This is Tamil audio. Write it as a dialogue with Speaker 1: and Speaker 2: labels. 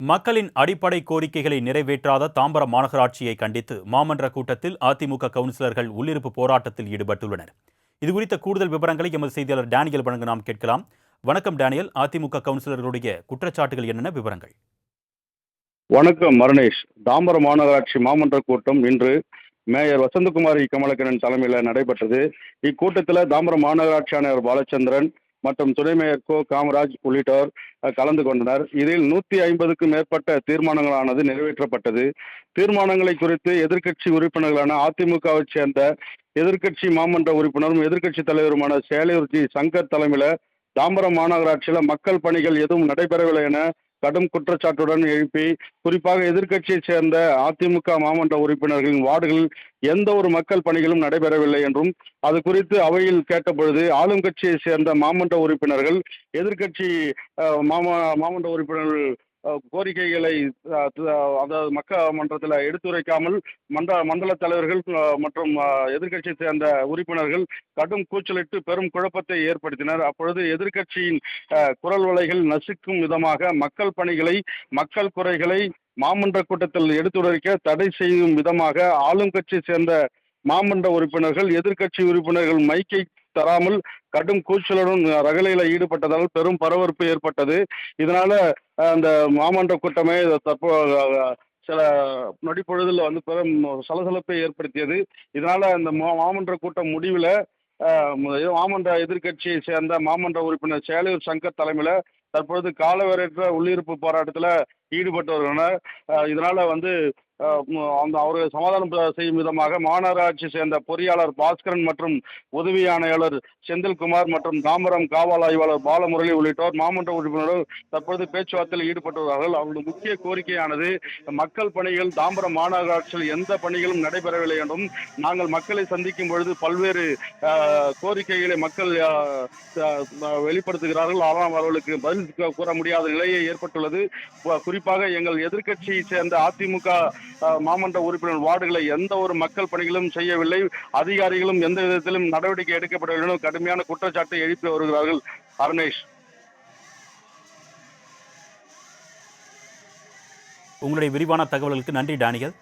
Speaker 1: மக்களின் அடிப்படை கோரிக்கைகளை நிறைவேற்றாத தாம்பரம் மாநகராட்சியை கண்டித்து மாமன்ற கூட்டத்தில் அதிமுக கவுன்சிலர்கள் உள்ளிருப்பு போராட்டத்தில் ஈடுபட்டுள்ளனர். இது குறித்த கூடுதல் விவரங்களை எமது செய்தியாளர் டேனியல் வழங்க நாம் கேட்கலாம். வணக்கம் டேனியல். அதிமுக கவுன்சிலர்களுடைய குற்றச்சாட்டுகள் என்னென்ன விவரங்கள்?
Speaker 2: வணக்கம் மரணேஷ். தாம்பரம் மாநகராட்சி மாமன்ற கூட்டம் இன்று மேயர் வசந்தகுமாரி கமலக்கண்ணன் தலைமையில் நடைபெற்றது. இக்கூட்டத்தில் தாம்பரம் மாநகராட்சி ஆணையர் பாலச்சந்திரன் மற்றும் துணை மேயர் கோ காமராஜ் உள்ளிட்டோர் கலந்து கொண்டனர். இதில் நூற்றி ஐம்பதுக்கும் மேற்பட்ட தீர்மானங்களானது நிறைவேற்றப்பட்டது. தீர்மானங்களை குறித்து எதிர்க்கட்சி உறுப்பினர்களான அதிமுகவை சேர்ந்த எதிர்க்கட்சி மாமன்ற உறுப்பினரும் எதிர்க்கட்சி தலைவருமான சேலையூர் ஜி சங்கர் தலைமையில் தாம்பரம் மாநகராட்சியில் மக்கள் பணிகள் எதுவும் நடைபெறவில்லை என கடும் குற்றச்சாட்டுடன் எழுப்பி குறிப்பாக எதிர்க்கட்சியைச் சேர்ந்த அதிமுக மாமன்ற உறுப்பினர்களின் வார்டுகளில் எந்த ஒரு மக்கள் பணிகளும் நடைபெறவில்லை என்றும் அது குறித்து அவையில் கேட்டபொழுது ஆளும் கட்சியைச் சேர்ந்த மாமன்ற உறுப்பினர்கள் எதிர்க்கட்சி மாமா மாமன்ற உறுப்பினர்கள் கோரிக்கைகளை அதாவது மக்கள் மன்றத்தில் எடுத்துரைக்காமல் மண்ட மண்டல தலைவர்கள் மற்றும் எதிர்க்கட்சியை சேர்ந்த உறுப்பினர்கள் கடும் கூச்சலிட்டு பெரும் குழப்பத்தை ஏற்படுத்தினர். அப்பொழுது எதிர்க்கட்சியின் குரல் வலைகள் நசுக்கும் விதமாக மக்கள் பணிகளை மக்கள் குறைகளை மாமன்ற கூட்டத்தில் எடுத்துரைக்க தடை செய்யும் விதமாக ஆளும் கட்சியை சேர்ந்த மாமன்ற உறுப்பினர்கள் எதிர்க்கட்சி உறுப்பினர்கள் மைக்கை தராமல் கடும் கூச்சலுடன் ரகலையில ஈடுபட்டதால் பெரும் பரபரப்பு ஏற்பட்டது. இதனால அந்த மாமன்ற கூட்டமே தற்போ சில நொடிப்பொழுதில் வந்து பெரும் சலசலப்பை ஏற்படுத்தியது. இதனால அந்த மா மாமன்ற கூட்டம் முடிவில் மாமன்ற எதிர்க்கட்சியை சேர்ந்த மாமன்ற உறுப்பினர் சேலையூர் சங்கர் தலைமையில் தற்பொழுது காலவரையற்ற உள்ளிருப்பு போராட்டத்தில் ஈடுபட்டு வருகின்றனர் இதனால வந்து அந்த அவர்களை சமாதானம் செய்யும் விதமாக மாநகராட்சி சேர்ந்த பொறியாளர் பாஸ்கரன் மற்றும் உதவி ஆணையாளர் செந்தில்குமார் மற்றும் தாம்பரம் காவல் ஆய்வாளர் பாலமுரளி உள்ளிட்டோர் மாமன்ற உறுப்பினர்கள் தற்பொழுது பேச்சுவார்த்தையில் ஈடுபட்டு அவர்களது முக்கிய கோரிக்கையானது மக்கள் பணிகள் தாம்பரம் மாநகராட்சியில் எந்த பணிகளும் நடைபெறவில்லை என்றும் நாங்கள் மக்களை சந்திக்கும் பொழுது பல்வேறு கோரிக்கைகளை மக்கள் வெளிப்படுத்துகிறார்கள். ஆனால் அவர்களுக்கு பதில் கூற முடியாத நிலையை ஏற்பட்டுள்ளது. குறிப்பாக எங்கள் எதிர்க்கட்சியை சேர்ந்த அதிமுக மாமன்ற உறுப்பினர் வார்டுகளை எந்த ஒரு மக்கள் பணிகளும் செய்யவில்லை. அதிகாரிகளும் எந்த விதத்திலும் நடவடிக்கை எடுக்கப்படவில்லை என கடுமையான குற்றச்சாட்டை எழுப்பி வருகிறார்கள் அருணேஷ்.
Speaker 1: உங்களுடைய விரிவான தகவல்களுக்கு நன்றி டேனியல்